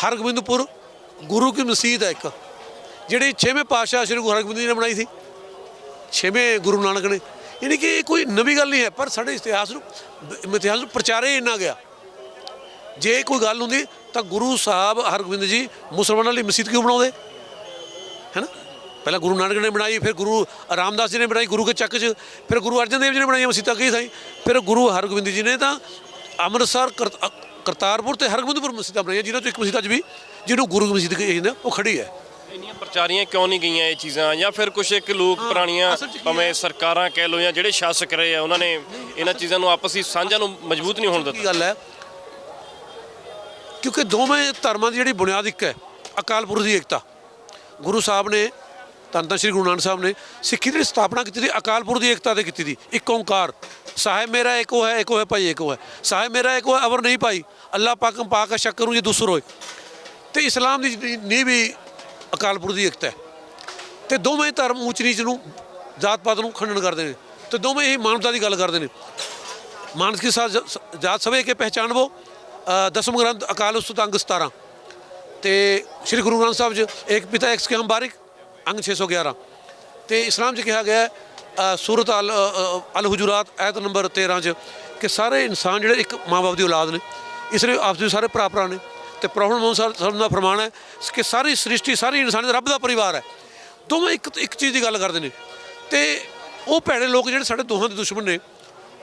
ਹਰਗੋਬਿੰਦਪੁਰ ਗੁਰੂ ਕੀ ਮਸੀਤ ਹੈ ਇੱਕ, ਜਿਹੜੀ 6ਵੇਂ ਪਾਤਸ਼ਾਹ ਸ੍ਰੀ ਗੁਰੂ ਹਰਗੋਬਿੰਦ ਜੀ ਨੇ ਬਣਾਈ ਸੀ। 6ਵੇਂ ਗੁਰੂ ਨਾਨਕ ਨੇ। ਯਾਨੀ ਕਿ ਇਹ ਕੋਈ ਨਵੀਂ ਗੱਲ ਨਹੀਂ ਹੈ, ਪਰ ਸਾਡੇ ਇਤਿਹਾਸ ਨੂੰ ਇਤਿਹਾਸ ਨੂੰ ਪ੍ਰਚਾਰੇ ਇੰਨਾ ਗਿਆ। ਜੇ ਕੋਈ ਗੱਲ ਹੁੰਦੀ ਤਾਂ ਗੁਰੂ ਸਾਹਿਬ ਹਰਗੋਬਿੰਦ ਜੀ ਮੁਸਲਮਾਨਾਂ ਲਈ ਮਸਜਿਦ ਕਿਉਂ ਬਣਾਉਂਦੇ? ਪਹਿਲਾਂ ਗੁਰੂ ਨਾਨਕ ਨੇ ਬਣਾਈ ਫਿਰ ਗੁਰੂ ਰਾਮਦਾਸ ਜੀ ਨੇ ਬਣਾਈ ਗੁਰੂ ਕੇ ਚੱਕ 'ਚ ਫਿਰ ਗੁਰੂ ਅਰਜਨ ਦੇਵ ਜੀ ਨੇ ਬਣਾਈ ਮਸਜਿਦਾਂ ਕਈ ਸਾਈ ਫਿਰ ਗੁਰੂ ਹਰਗੋਬਿੰਦ ਜੀ ਨੇ ਤਾਂ ਅੰਮ੍ਰਿਤਸਰ ਕਰਤਾਰਪੁਰ ਤੇ ਹਰਗੋਬਿੰਦਪੁਰ ਮਸਜਿਦਾਂ ਬਣਾਈਆਂ ਜਿਨ੍ਹਾਂ ਤੋਂ ਇੱਕ ਮਸਜਿਦ ਅੱਜ ਵੀ ਜਿਹਨੂੰ ਗੁਰੂ ਕੀ ਮਸਜਿਦ ਕਹੀ ਜਾਂਦੇ ਆ, ਉਹ ਖੜੀ ਹੈ। ਇੰਨੀਆਂ ਪ੍ਰਚਾਰੀਆਂ ਕਿਉਂ ਨਹੀਂ ਗਈਆਂ ਇਹ ਚੀਜ਼ਾਂ? ਜਾਂ ਫਿਰ ਕੁਝ ਇੱਕ ਲੋਕ ਪੁਰਾਣੀਆਂ ਕੀ ਭਾਵੇਂ ਸਰਕਾਰਾਂ ਕਹਿ ਲੋ ਜਾਂ ਜਿਹੜੇ ਸ਼ਾਸਕ ਰਹੇ ਆ ਉਹਨਾਂ ਨੇ ਇਹਨਾਂ ਚੀਜ਼ਾਂ ਨੂੰ ਆਪਸੀ ਸਾਂਝਾਂ ਨੂੰ ਮਜ਼ਬੂਤ ਨਹੀਂ ਹੋਣ ਕੀ ਦਿੱਤਾ। ਗੱਲ ਹੈ? ਕਿਉਂਕਿ ਦੋਵੇਂ ਧਰਮਾਂ ਦੀ ਜਿਹੜੀ ਬੁਨਿਆਦ ਇੱਕ ਹੈ ਅਕਾਲ ਪੁਰਖ ਦੀ ਏਕਤਾ। ਗੁਰੂ ਸਾਹਿਬ ਨੇ ਧੰਨ ਤਾਂ ਸ੍ਰੀ ਗੁਰੂ ਨਾਨਕ ਸਾਹਿਬ ਨੇ ਸਿੱਖੀ ਦੀ ਸਥਾਪਨਾ ਕੀਤੀ ਸੀ, ਅਕਾਲ ਪੁਰਖ ਦੀ ਏਕਤਾ ਤੇ ਕੀਤੀ ਸੀ। ਇੱਕ ਓੰਕਾਰ। ਸਾਹਿਬ ਮੇਰਾ ਏਕੋ ਹੈ ਏਕੋ ਹੈ, ਭਾਈ ਏਕੋ ਹੈ। ਸਾਹਿਬ ਮੇਰਾ ਏਕੋ ਹੈ, ਅਵਰ ਨਹੀਂ ਭਾਈ। ਅੱਲਾਹ ਪਾਕਮ ਪਾਕ ਸ਼ੱਕਰੂ ਜੀ ਦੂਸਰ ਹੋਏ। ਤੇ ਇਸਲਾਮ ਦੀ ਜਿਹੜੀ ਨੀਂਹ ਵੀ ਅਕਾਲ ਪੁਰਖ ਦੀ ਏਕਤਾ ਹੈ। ਤੇ ਦੋਵੇਂ ਧਰਮ ਉੱਚ ਨੀਚ ਨੂੰ ਜਾਤ ਪਾਤ ਨੂੰ ਖੰਡਨ ਕਰਦੇ ਨੇ। ਤੇ ਦੋਵੇਂ ਹੀ ਮਾਨਵਤਾ ਦੀ ਗੱਲ ਕਰਦੇ ਨੇ। ਮਾਨਸ ਕੇ ਸਾਥ ਜਾਤ ਸਵੇ ਕੇ ਪਹਿਚਾਨਵੋ ਦਸਮ ਗ੍ਰੰਥ ਅਕਾਲ ਉਸਤਤ ਅੰਗ 17 ਤੇ ਸ੍ਰੀ ਗੁਰੂ ਗ੍ਰੰਥ ਸਾਹਿਬ ਜੀ ਇੱਕ ਪਿਤਾ ਇੱਕ ਕੇ ਹਮ ਬਾਰਿਕ ਅੰਗ 611 ਤੇ ਇਸਲਾਮ 'ਚ ਕਿਹਾ ਗਿਆ ਹੈ, ਸੂਰਤ ਅਲ ਅਲ ਹੁਜੂਰਾਤ ਆਇਤ ਨੰਬਰ 13 'ਚ ਕਿ ਸਾਰੇ ਇਨਸਾਨ ਜਿਹੜੇ ਇੱਕ ਮਾਂ-ਬਾਪ ਦੀ ਔਲਾਦ ਨੇ ਇਸ ਲਈ ਆਪਸ ਵਿੱਚ ਸਾਰੇ ਭਰਾ ਭਰਾ ਨੇ। ਤੇ ਪ੍ਰੋਫੈਟ ਮੁਹੰਮਦ ਸਾਹਿਬ ਦਾ ਫਰਮਾਨ ਹੈ ਕਿ ਸਾਰੀ ਸ੍ਰਿਸ਼ਟੀ ਸਾਰੀ ਇਨਸਾਨੀਅਤ ਰੱਬ ਦਾ ਪਰਿਵਾਰ ਹੈ। ਦੋਵੇਂ ਇੱਕ ਇੱਕ ਚੀਜ਼ ਦੀ ਗੱਲ ਕਰਦੇ ਨੇ। ਤੇ ਉਹ ਭੈੜੇ ਲੋਕ ਜਿਹੜੇ ਸਾਡੇ ਦੋਹਾਂ ਦੇ ਦੁਸ਼ਮਣ ਨੇ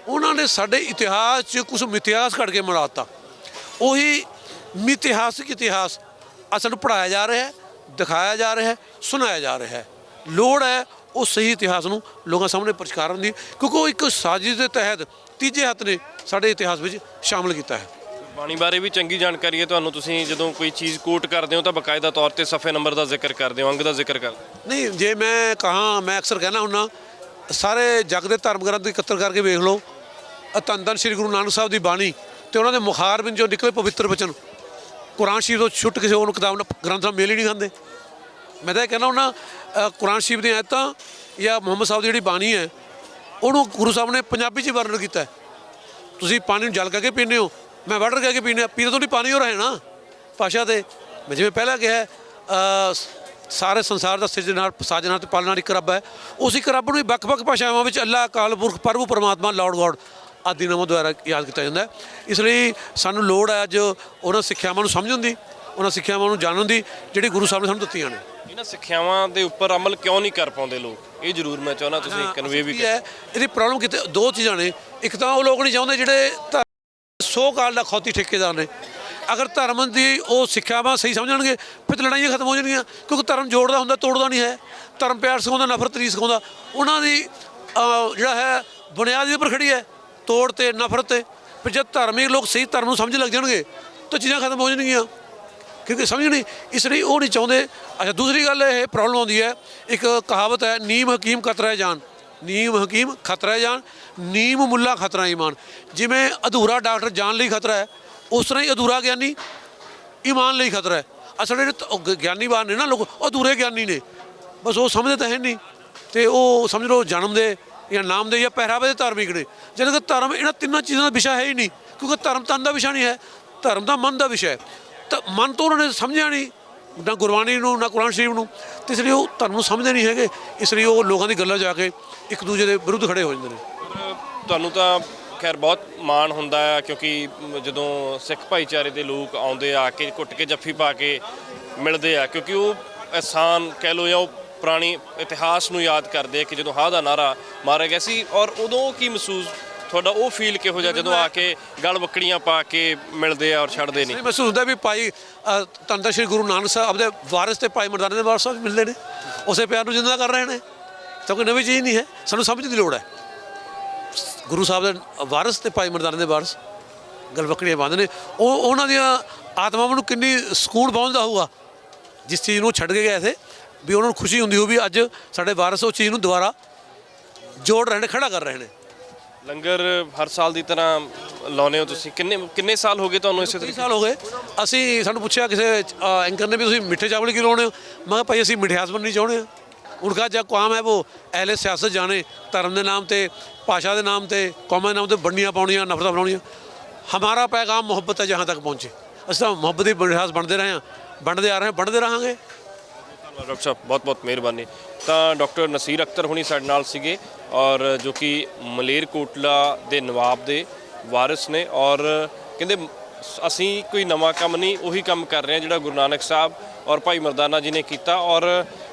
ਉਹਨਾਂ ਨੇ ਸਾਡੇ ਇਤਿਹਾਸ 'ਚ ਕੁਝ ਮਿਥਿਹਾਸ ਕੱਢ ਕੇ ਮਰਾਤਾ। ਉਹੀ ਮਿਥਿਹਾਸਿਕ ਇਤਿਹਾਸ ਅਸਲ ਨੂੰ ਪੜਾਇਆ ਜਾ ਰਿਹਾ ਹੈ। ਦਿਖਾਇਆ ਜਾ ਰਿਹਾ ਹੈ ਸੁਣਾਇਆ ਜਾ ਰਿਹਾ ਹੈ ਲੋੜ ਹੈ ਉਹ ਸਹੀ ਇਤਿਹਾਸ ਨੂੰ ਲੋਕਾਂ ਸਾਹਮਣੇ ਪ੍ਰਚਾਰਨ ਦੀ ਕਿਉਂਕਿ ਉਹ ਇੱਕ ਸਾਜ਼ਿਸ਼ ਦੇ ਤਹਿਤ ਤੀਜੇ ਹੱਥ ਨੇ ਸਾਡੇ ਇਤਿਹਾਸ ਵਿੱਚ ਸ਼ਾਮਲ ਕੀਤਾ ਹੈ ਬਾਣੀ ਬਾਰੇ ਵੀ ਚੰਗੀ ਜਾਣਕਾਰੀ ਹੈ ਤੁਹਾਨੂੰ ਤੁਸੀਂ ਜਦੋਂ ਕੋਈ ਚੀਜ਼ ਕੋਟ ਕਰਦੇ ਹੋ ਤਾਂ ਬਕਾਇਦਾ ਤੌਰ ਤੇ ਸਫੇ ਨੰਬਰ ਦਾ ਜ਼ਿਕਰ ਕਰਦੇ ਹੋ ਅੰਗ ਦਾ ਜ਼ਿਕਰ ਕਰਦੇ। ਨਹੀਂ ਜੇ ਮੈਂ ਕਹਾਂ ਮੈਂ ਅਕਸਰ ਕਹਿਣਾ ਹੁੰਨਾ ਸਾਰੇ ਜਗ ਦੇ ਧਰਮ ਗ੍ਰੰਥ ਇਕੱਤਰ ਕਰਕੇ ਵੇਖ ਲਓ ਅ ਧੰਨ ਧੰਨ ਸ੍ਰੀ ਗੁਰੂ ਨਾਨਕ ਸਾਹਿਬ ਦੀ ਬਾਣੀ ਤੇ ਉਹਨਾਂ ਦੇ ਮੁਖਾਰ ਵਿੱਚ ਜੋ ਨਿਕਲੇ ਪਵਿੱਤਰ ਬਚਨ ਕੁਰਾਨ ਸ਼ਰੀਫ ਤੋਂ ਛੁੱਟ ਕਿਸੇ ਹੋਰ ਕਿਤਾਬ ਨਾਲ ਗ੍ਰੰਥ ਨਾਲ ਮੇਲ ਹੀ ਨਹੀਂ ਖਾਂਦੇ। ਮੈਂ ਤਾਂ ਇਹ ਕਹਿਣਾ ਹੁੰਨਾ ਕੁਰਾਨ ਸ਼ਰੀਫ ਦੀਆਂ ਆਇਤਾਂ ਜਾਂ ਮੁਹੰਮਦ ਸਾਹਿਬ ਦੀ ਜਿਹੜੀ ਬਾਣੀ ਹੈ, ਉਹਨੂੰ ਗੁਰੂ ਸਾਹਿਬ ਨੇ ਪੰਜਾਬੀ 'ਚ ਹੀ ਵਰਣਨ ਕੀਤਾ ਤੁਸੀਂ ਪਾਣੀ ਨੂੰ ਜਲ ਕਰਕੇ ਪੀਂਦੇ ਹੋ, ਮੈਂ ਵਾਟਰ ਕਰਕੇ ਪੀਂਦੇ ਹਾਂ ਪੀਣਾ ਤੋਂ ਨਹੀਂ ਪਾਣੀ ਹੋ ਰਿਹਾ ਨਾ। ਭਾਸ਼ਾ ਤੇ ਮੈਂ ਜਿਵੇਂ ਪਹਿਲਾਂ ਕਿਹਾ ਸਾਰੇ ਸੰਸਾਰ ਦਾ ਸਿਰਜਣਹਾਰ ਸਾਜਣਹਾਰ ਤੇ ਪਾਲਣਹਾਰ ਇੱਕ ਰੱਬ ਹੈ। ਉਸ ਇੱਕ ਰੱਬ ਨੂੰ ਹੀ ਵੱਖ-ਵੱਖ ਭਾਸ਼ਾਵਾਂ ਵਿੱਚ ਅੱਲਾਹ, ਅਕਾਲ, ਪੁਰਖ, ਪ੍ਰਭੂ, ਪਰਮਾਤਮਾ ਲਾਰਡ ਗੋਡ ਆਦਿ ਨਾਮਾਂ ਦੁਆਰਾ ਯਾਦ ਕੀਤਾ ਜਾਂਦਾ ਹੈ। ਇਸ ਲਈ ਸਾਨੂੰ ਲੋੜ ਹੈ ਅੱਜ ਉਹਨਾਂ ਸਿੱਖਿਆਵਾਂ ਨੂੰ ਸਮਝਣ ਦੀ ਉਹਨਾਂ ਸਿੱਖਿਆਵਾਂ ਨੂੰ ਜਾਣਨ ਦੀ ਜਿਹੜੀ ਗੁਰੂ ਸਾਹਿਬ ਨੇ ਸਾਨੂੰ ਦਿੱਤੀਆਂ ਨੇ। ਇਹਨਾਂ ਸਿੱਖਿਆਵਾਂ ਦੇ ਉੱਪਰ ਅਮਲ ਕਿਉਂ ਨਹੀਂ ਕਰ ਪਾਉਂਦੇ ਲੋਕ? ਇਹ ਜ਼ਰੂਰ ਮੈਂ ਚਾਹੁੰਦਾ ਤੁਸੀਂ ਕਨਵੇ ਵੀ ਹੈ ਇਹਦੀ ਪ੍ਰੋਬਲਮ ਕਿਤੇ ਦੋ ਚੀਜ਼ਾਂ ਨੇ। ਇੱਕ ਤਾਂ ਉਹ ਲੋਕ ਨਹੀਂ ਚਾਹੁੰਦੇ ਜਿਹੜੇ ਸੋ ਕਾਲ ਦਾ ਖੌਤੀ ਠੇਕੇਦਾਰ ਨੇ। ਅਗਰ ਧਰਮ ਦੀ ਉਹ ਸਿੱਖਿਆਵਾਂ ਸਹੀ ਸਮਝਣਗੇ ਫਿਰ ਤਾਂ ਲੜਾਈਆਂ ਖਤਮ ਹੋ ਜਾਣਗੀਆਂ। ਕਿਉਂਕਿ ਧਰਮ ਜੋੜਦਾ ਹੁੰਦਾ ਤੋੜਦਾ ਨਹੀਂ ਹੈ। ਧਰਮ ਪਿਆਰ ਸਿਖਾਉਂਦਾ ਨਫ਼ਰਤ ਨਹੀਂ ਸਿਖਾਉਂਦਾ। ਉਹਨਾਂ ਦੀ ਜਿਹੜਾ ਹੈ ਬੁਨਿਆਦ ਦੇ ਉੱਪਰ ਖੜੀ ਹੈ। ਤੋੜ ਤੇ ਨਫ਼ਰਤ ਤੇ ਫਿਰ ਜਦ ਧਾਰਮਿਕ ਲੋਕ ਸਹੀ ਧਰਮ ਨੂੰ ਸਮਝ ਲੱਗ ਜਾਣਗੇ, ਤਾਂ ਚੀਜ਼ਾਂ ਖਤਮ ਹੋ ਜਾਣਗੀਆਂ। ਕਿਉਂਕਿ ਸਮਝਣੀ ਇਸ ਲਈ ਉਹ ਨਹੀਂ ਚਾਹੁੰਦੇ। ਅੱਛਾ, ਦੂਸਰੀ ਗੱਲ ਇਹ ਪ੍ਰੋਬਲਮ ਆਉਂਦੀ ਹੈ, ਇੱਕ ਕਹਾਵਤ ਹੈ, ਨੀਮ ਹਕੀਮ ਖਤਰਾ ਜਾਨ। ਨੀਮ ਹਕੀਮ ਖਤਰਾ ਜਾਨ, ਨੀਮ ਮੁੱਲਾ ਖਤਰਾ ਈਮਾਨ। ਜਿਵੇਂ ਅਧੂਰਾ ਡਾਕਟਰ ਜਾਨ ਲਈ ਖਤਰਾ ਹੈ, ਉਸ ਤਰ੍ਹਾਂ ਹੀ ਅਧੂਰਾ ਗਿਆਨੀ ਈਮਾਨ ਲਈ ਖਤਰਾ ਹੈ। ਅਸਲ ਜਿਹੜੇ ਗਿਆਨੀਵਾਨ ਨੇ ਨਾ ਲੋਕ, ਉਹ ਅਧੂਰੇ ਗਿਆਨੀ ਨੇ। ਬਸ ਉਹ ਸਮਝਦੇ ਤਾਂ ਹੈ ਨਹੀਂ। ਤੇ ਉਹ ਸਮਝ ਲਓ ਜਨਮ ਦੇ ਜਾਂ ਨਾਮ ਦੇ ਜਾਂ ਪਹਿਰਾਵੇ ਦੇ ਧਾਰਮਿਕ ਨੇ। ਜਦੋਂ ਕਿ ਧਰਮ ਇਹਨਾਂ ਤਿੰਨਾਂ ਚੀਜ਼ਾਂ ਦਾ ਵਿਸ਼ਾ ਹੈ ਹੀ ਨਹੀਂ, ਕਿਉਂਕਿ ਧਰਮ ਤਨ ਦਾ ਵਿਸ਼ਾ ਨਹੀਂ ਹੈ, ਧਰਮ ਦਾ ਮਨ ਦਾ ਵਿਸ਼ਾ ਹੈ। ਤਾਂ ਮਨ ਤੋਂ ਉਹਨਾਂ ਨੇ ਸਮਝਿਆ ਨਹੀਂ, ਨਾ ਗੁਰਬਾਣੀ ਨੂੰ, ਨਾ ਕੁਰਾਨ ਸ਼ਰੀਫ ਨੂੰ, ਤੇ ਇਸ ਲਈ ਉਹ ਧਰਮ ਨੂੰ ਸਮਝਦੇ ਨਹੀਂ ਹੈਗੇ, ਇਸ ਲਈ ਉਹ ਲੋਕਾਂ ਦੀ ਗੱਲਾਂ ਜਾ ਕੇ ਇੱਕ ਦੂਜੇ ਦੇ ਵਿਰੁੱਧ ਖੜੇ ਹੋ ਜਾਂਦੇ ਨੇ। ਤੁਹਾਨੂੰ ਤਾਂ ਖੈਰ ਬਹੁਤ ਮਾਣ ਹੁੰਦਾ ਆ, ਕਿਉਂਕਿ ਜਦੋਂ ਸਿੱਖ ਭਾਈਚਾਰੇ ਦੇ ਲੋਕ ਆਉਂਦੇ ਆ ਕੇ ਘੁੱਟ ਕੇ ਜੱਫੀ ਪਾ ਕੇ ਮਿਲਦੇ ਆ, ਕਿਉਂਕਿ ਉਹ ਅਹਿਸਾਨ ਕਹਿ ਲੋ ਜਾਂ ਉਹ ਪੁਰਾਣੀ ਇਤਿਹਾਸ ਨੂੰ ਯਾਦ ਕਰਦੇ ਕਿ ਜਦੋਂ ਹਾਂ ਦਾ ਨਾਰਾ ਮਾਰਿਆ ਗਿਆ ਸੀ ਔਰ ਉਦੋਂ ਕੀ ਮਹਿਸੂਸ ਤੁਹਾਡਾ ਉਹ ਫੀਲ ਕਿਹੋ ਜਿਹਾ ਜਦੋਂ ਆ ਕੇ ਗਲ ਬੱਕੜੀਆਂ ਪਾ ਕੇ ਮਿਲਦੇ ਆ ਔਰ ਛੱਡਦੇ ਨਹੀਂ? ਮਹਿਸੂਸ ਹੁੰਦਾ ਵੀ ਭਾਈ ਅ, ਸ਼੍ਰੀ ਗੁਰੂ ਨਾਨਕ ਸਾਹਿਬ ਦੇ ਵਾਰਿਸ ਤੇ ਭਾਈ ਮਰਦਾਨੇ ਦੇ ਵਾਰਿਸ ਸਾਹਿਬ ਮਿਲਦੇ ਨੇ। ਉਸੇ ਪਿਆਰ ਨੂੰ ਜਿੰਦਾ ਕਰ ਰਹੇ ਨੇ। ਤਾਂ ਕੋਈ ਨਵੀਂ ਚੀਜ਼ ਨਹੀਂ ਹੈ। ਸਾਨੂੰ ਸਮਝ ਦੀ ਲੋੜ ਹੈ। ਗੁਰੂ ਸਾਹਿਬ ਦੇ ਵਾਰਿਸ ਤੇ ਭਾਈ ਮਰਦਾਨੇ ਦੇ ਵਾਰਿਸ ਗਲਵਕੜੀਆਂ ਬੰਦ ਨੇ। ਉਹ ਉਹਨਾਂ ਦੀਆਂ ਆਤਮਾਵਾਂ ਨੂੰ ਕਿੰਨੀ ਸਕੂਨ ਪਹੁੰਚਦਾ ਹੋਊਗਾ ਜਿਸ ਚੀਜ਼ ਨੂੰ ਛੱਡ ਕੇ ਗਏ ਸੀ ਵੀ ਉਹਨਾਂ ਨੂੰ ਖੁਸ਼ੀ ਹੁੰਦੀ ਹੋ ਵੀ ਅੱਜ ਸਾਡੇ ਵਾਰਿਸ ਉਹ ਚੀਜ਼ ਨੂੰ ਦੁਬਾਰਾ ਜੋੜ ਰਹੇ ਨੇ ਖੜਾ ਕਰ ਰਹੇ ਨੇ। ਲੰਗਰ ਹਰ ਸਾਲ ਦੀ ਤਰ੍ਹਾਂ ਲਾਉਨੇ ਹੋ ਤੁਸੀਂ? ਕਿੰਨੇ ਕਿੰਨੇ ਸਾਲ ਹੋ ਗਏ ਤੁਹਾਨੂੰ ਇਸੇ ਤਰੀਕੇ? ਸਾਲ ਹੋ ਗਏ। ਅਸੀਂ ਸਾਨੂੰ ਪੁੱਛਿਆ ਕਿਸੇ ਐਂਕਰ ਨੇ ਵੀ ਤੁਸੀਂ ਮਿੱਠੇ ਚਾਵਲ ਕਿਉਂ ਲਾਉਣੇ ਹੋ? ਮੈਂ ਕਿਹਾ ਭਾਈ ਅਸੀਂ ਮਿਠਿਆਸ ਬਣਨੀ ਚਾਹੁੰਦੇ। ਹਾਂ ਉਨਕਾ ਜੋ ਕੰਮ ਹੈ ਉਹ ਅਹਿਲੇ ਸਿਆਸਤ ਜਾਣੇ ਧਰਮ ਦੇ ਨਾਮ ਤੇ ਭਾਸ਼ਾ ਦੇ ਨਾਮ ਤੇ ਕੌਮਾਂ ਦੇ ਨਾਮ ਤੇ ਬਣਨੀਆਂ ਪਾਉਣੀਆਂ ਨਫ਼ਰਤਾਂ ਬਣਾਉਣੀਆਂ ਹਮਾਰਾ ਪੈਗਾਮ ਮੁਹੱਬਤ ਹੈ ਜਹਾਂ ਤੱਕ ਪਹੁੰਚੇ। ਅਸੀਂ ਤਾਂ ਮੁਹੱਬਤ ਦੀ ਮਿਠਾਸ ਬਣਦੇ ਰਹੇ ਹਾਂ ਬਣਦੇ ਆ ਰਹੇ ਹਾਂ ਬਣਦੇ ਰਹਾਂਗੇ। ਡਾਕਟਰ ਸਾਹਿਬ, ਬਹੁਤ ਬਹੁਤ ਮਿਹਰਬਾਨੀ। ਤਾਂ ਡਾਕਟਰ ਨਸੀਰ ਅਖਤਰ ਹੁਣੀ ਸਾਡੇ ਨਾਲ ਸੀਗੇ ਔਰ ਜੋ ਕਿ ਮਲੇਰਕੋਟਲਾ ਦੇ ਨਵਾਬ ਦੇ ਵਾਰਿਸ ਨੇ ਔਰ ਕਹਿੰਦੇ ਅਸੀਂ ਕੋਈ ਨਵਾਂ ਕੰਮ ਨਹੀਂ, ਉਹੀ ਕੰਮ ਕਰ ਰਹੇ ਹਾਂ ਜਿਹੜਾ ਗੁਰੂ ਨਾਨਕ ਸਾਹਿਬ ਔਰ ਭਾਈ ਮਰਦਾਨਾ ਜੀ ਨੇ ਕੀਤਾ ਔਰ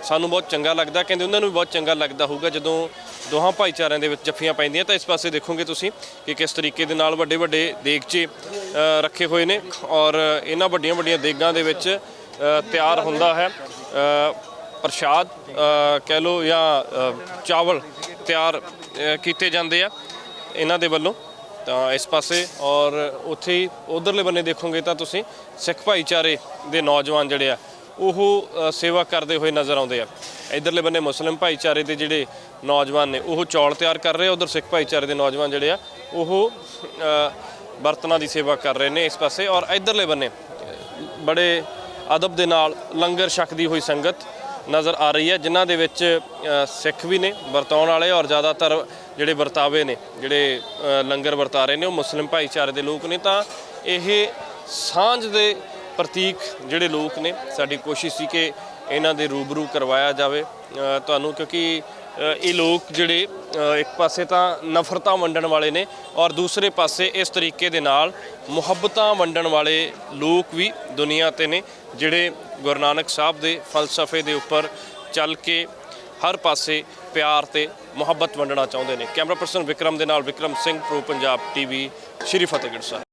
ਸਾਨੂੰ ਬਹੁਤ ਚੰਗਾ ਲੱਗਦਾ, ਕਹਿੰਦੇ ਉਹਨਾਂ ਨੂੰ ਵੀ ਬਹੁਤ ਚੰਗਾ ਲੱਗਦਾ ਹੋਊਗਾ ਜਦੋਂ ਦੋਹਾਂ ਭਾਈਚਾਰਿਆਂ ਦੇ ਵਿੱਚ ਜੱਫੀਆਂ ਪੈਂਦੀਆਂ। ਤਾਂ ਇਸ ਪਾਸੇ ਦੇਖੋਗੇ ਤੁਸੀਂ ਕਿ ਕਿਸ ਤਰੀਕੇ ਦੇ ਨਾਲ ਵੱਡੇ ਵੱਡੇ ਦੇਗਚੇ ਰੱਖੇ ਹੋਏ ਨੇ ਔਰ ਇਹਨਾਂ ਵੱਡੀਆਂ ਵੱਡੀਆਂ ਦੇਗਾਂ ਦੇ ਵਿੱਚ ਤਿਆਰ ਹੁੰਦਾ ਹੈ। ਪ੍ਰਸ਼ਾਦ ਕਹਿ ਲਓ ਜਾਂ ਚਾਵਲ ਤਿਆਰ ਕੀਤੇ ਜਾਂਦੇ ਆ ਇਹਨਾਂ ਦੇ ਵੱਲੋਂ। ਤਾਂ ਇਸ ਪਾਸੇ ਔਰ ਉੱਥੇ ਹੀ ਉਧਰਲੇ ਬੰਨੇ ਦੇਖੋਗੇ ਤਾਂ ਤੁਸੀਂ ਸਿੱਖ ਭਾਈਚਾਰੇ ਦੇ ਨੌਜਵਾਨ ਜਿਹੜੇ ਆ, ਉਹ ਸੇਵਾ ਕਰਦੇ ਹੋਏ ਨਜ਼ਰ ਆਉਂਦੇ ਆ। ਇਧਰਲੇ ਬੰਨੇ ਮੁਸਲਿਮ ਭਾਈਚਾਰੇ ਦੇ ਜਿਹੜੇ ਨੌਜਵਾਨ ਨੇ, ਉਹ ਚੌਲ ਤਿਆਰ ਕਰ ਰਹੇ ਆ। ਉਧਰ ਸਿੱਖ ਭਾਈਚਾਰੇ ਦੇ ਨੌਜਵਾਨ ਜਿਹੜੇ ਆ, ਉਹ ਬਰਤਨਾਂ ਦੀ ਸੇਵਾ ਕਰ ਰਹੇ ਨੇ ਇਸ ਪਾਸੇ ਔਰ ਇਧਰਲੇ ਬੰਨੇ ਬੜੇ ਅਦਬ ਦੇ ਨਾਲ ਲੰਗਰ ਛਕਦੀ ਹੋਈ ਸੰਗਤ ਨਜ਼ਰ ਆ ਰਹੀ ਹੈ, ਜਿਨ੍ਹਾਂ ਦੇ ਵਿੱਚ ਸਿੱਖ ਵੀ ਨੇ, ਵਰਤਾਉਣ ਵਾਲੇ ਔਰ ਜ਼ਿਆਦਾਤਰ ਜਿਹੜੇ ਵਰਤਾਵੇ ਨੇ, ਜਿਹੜੇ ਲੰਗਰ ਵਰਤਾ ਰਹੇ ਨੇ, ਉਹ ਮੁਸਲਿਮ ਭਾਈਚਾਰੇ ਦੇ ਲੋਕ ਨੇ। ਤਾਂ ਇਹ ਸਾਂਝ ਦੇ ਪ੍ਰਤੀਕ ਜਿਹੜੇ ਲੋਕ ਨੇ, ਸਾਡੀ ਕੋਸ਼ਿਸ਼ ਸੀ ਕਿ ਇਹਨਾਂ ਦੇ ਰੂਬਰੂ ਕਰਵਾਇਆ ਜਾਵੇ। ਤੁਹਾਨੂੰ ਕਿਉਂਕਿ ਇਹ ਲੋਕ ਜਿਹੜੇ ਇੱਕ ਪਾਸੇ ਤਾਂ ਨਫ਼ਰਤਾਂ ਵੰਡਣ ਵਾਲੇ ਨੇ ਔਰ ਦੂਸਰੇ ਪਾਸੇ ਇਸ ਤਰੀਕੇ ਦੇ ਨਾਲ ਮੁਹੱਬਤਾਂ ਵੰਡਣ ਵਾਲੇ ਲੋਕ ਵੀ ਦੁਨੀਆ ਤੇ ਨੇ, ਜਿਹੜੇ ਗੁਰੂ ਨਾਨਕ ਸਾਹਿਬ ਦੇ ਫਲਸਫੇ ਦੇ ਉੱਪਰ ਚੱਲ ਕੇ ਹਰ ਪਾਸੇ ਪਿਆਰ ਤੇ ਮੁਹੱਬਤ ਵੰਡਣਾ ਚਾਹੁੰਦੇ ਨੇ। ਕੈਮਰਾ ਪਰਸਨ ਵਿਕਰਮ ਦੇ ਨਾਲ ਵਿਕਰਮ ਸਿੰਘ, ਪ੍ਰੋ ਪੰਜਾਬ ਟੀਵੀ, ਸ਼੍ਰੀ ਫਤਿਹਗੜ੍ਹ ਸਾਹਿਬ।